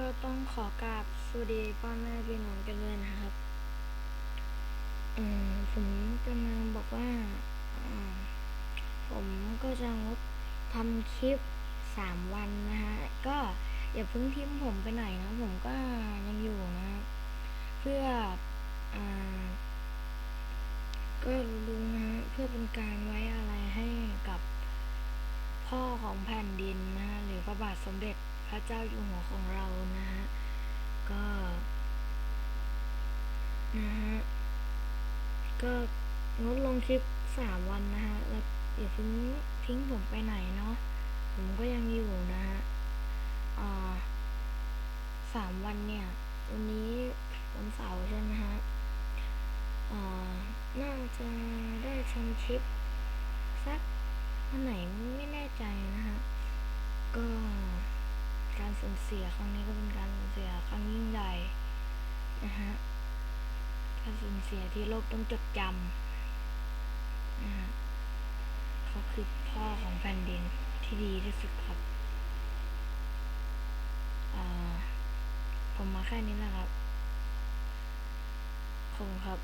ก็ต้องขอกราบสวัสดีพ่อแม่พี่น้องกันด้วยนะครับอ่อผมกำลังบอกว่า ผมก็จะงดทำคลิปสามวันนะฮะ ก็อย่าเพิ่งทิ้งผมไปไหนนะ ผมก็ยังอยู่นะครับเพื่ออก็รู้นะ เพื่อเป็นการไว้อะไรให้กับพ่อของแผ่นดินนะ หรือพระบาทสมเด็จ พระเจ้าอยู่หัวของเรานะฮะ ก็นะฮะ ก็งดลงคลิปสามวันนะฮะ แล้วอย่าเพิ่งทิ้งผมไปไหนเนาะ ผมก็ยังอยู่นะฮะอ่าสามวันเนี่ย วันนี้วันเสาร์ใช่ไหมฮะอ่าน่าจะได้ทำคลิปสักวันไหนไม่แน่ใจนะฮะ ก็การ สูญเสียครั้งนี้ก็เป็นการสูญเสียครั้งยิ่งใหญ่นะฮะการสูญเสียที่โลกต้องจดจำนะฮะเขาคือพ่อของแผ่นดินที่ดีที่สุดครับผมมาแค่นี้แหละครับขอบคุณครับ